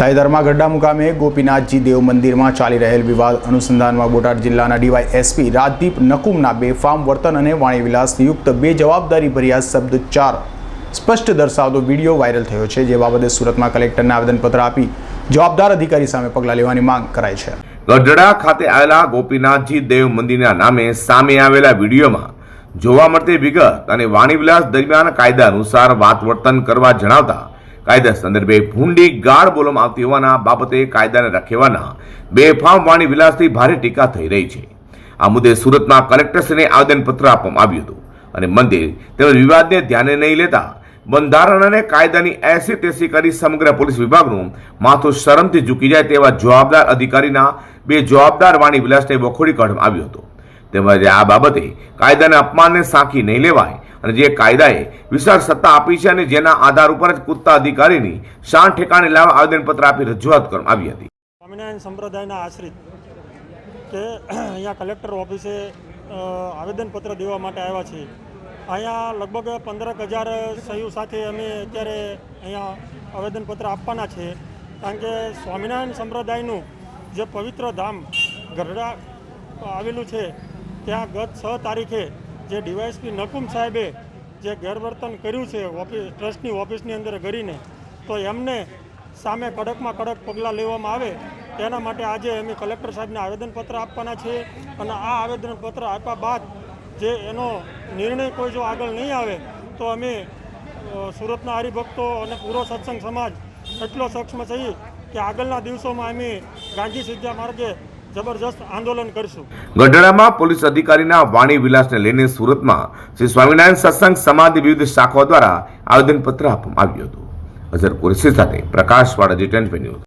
તાઈદરમાં ગઢડા મુકામે ગોપીનાથજી દેવ મંદિરમાં ચાલી રહેલ વિવાદ અનુસંધાનમાં બોટાદ જિલ્લાના ડીવાય એસપી રાજદીપ નકુમના બેફામ વર્તન અને વાણીવિલાસથી યુક્ત બે જવાબદારી ભર્યા ચાર. સ્પષ્ટ દર્શાવતો વીડિયો વાયરલ થયો છે, જે બાબતે સુરતમાં કલેક્ટરને આવેદનપત્ર આપી જવાબદાર અધિકારી સામે પગલાં લેવાની માંગ કરાઈ છે. ગઢડા ખાતે આવેલા ગોપીનાથજી દેવ મંદિરના નામે સામે આવેલા વિડીયોમાં જોવા મળતી વિગત અને વાણીવિલાસ દરમિયાન કાયદા અનુસાર વાત વર્તન કરવા જણાવતા કાયદા સંદર્ભે ભૂંડી ગાળ બોલવામાં આવતી હોવાના બાબતે કાયદાને રખેવાના બેફામ વાણી વિલાસથી ભારે ટીકા થઈ રહી છે. આ મુદ્દે સુરતમાં કલેક્ટરશ્રીને આવેદનપત્ર આપવામાં આવ્યું હતું અને મંદિર તેમજ વિવાદને ધ્યાને નહીં લેતા બંધારણ અને કાયદાની એસી તેસી કરી સમગ્ર પોલીસ વિભાગનું માથું શરમથી ઝૂકી જાય તેવા જવાબદાર અધિકારીના બે જવાબદાર વાણી વિલાસને વખોડી કાઢવામાં આવ્યો હતો. તેમજ આ બાબતે કાયદાના અપમાનને સાંખી નહીં લેવાય અને જે કાયદાએ વિશાળ સત્તા આપી છે અને જેના આધાર ઉપર જ કુત્તા અધિકારીની શાન ઠેકાણે લાવવા આવેદનપત્ર આપી રજૂઆત કરવામાં આવી હતી. સ્વામિનારાયણ સંપ્રદાયના આશ્રિત કે અહીંયા કલેક્ટર ઓફિસે આવેદનપત્ર દેવા માટે આવ્યા છે. અહીંયા લગભગ પંદરક હજાર સહીઓ સાથે અમે અત્યારે અહીંયા આવેદનપત્ર આપવાના છે. કારણ કે સ્વામિનારાયણ સંપ્રદાયનું જે પવિત્ર ધામ ગરડા આવેલું છે, ત્યાં ગત છ તારીખે જે ડીવાયસપી નકુમ સાહેબે જે ગેરવર્તન કર્યું છે ઓફિસ, ટ્રસ્ટની ઓફિસની અંદર કરીને તો એમને સામે કડકમાં કડક પગલાં લેવામાં આવે. તેના માટે આજે અમે કલેક્ટર સાહેબને આવેદનપત્ર આપવાના છે અને આ આવેદનપત્ર આપ્યા બાદ જે એનો નિર્ણય કોઈ જો આગળ નહીં આવે, તો અમે સુરતના હરિભક્તો અને પૂરો સત્સંગ સમાજ એટલો સક્ષમ થઈ કે આગળના દિવસોમાં અમે ગાંધી સિદ્ધા માર્ગે જબરજસ્ત આંદોલન કરશું. ગઢડામાં પોલીસ અધિકારીના વાણી વિલાસને લઈને સુરતમાં શ્રી સ્વામિનારાયણ સત્સંગ સમાધિ વિવિધ શાખાઓ દ્વારા આવેદનપત્ર આપવામાં આવ્યું હતું. અઝર કુરેશી સાથે પ્રકાશ વાળા જી ટેન ન્યૂઝ.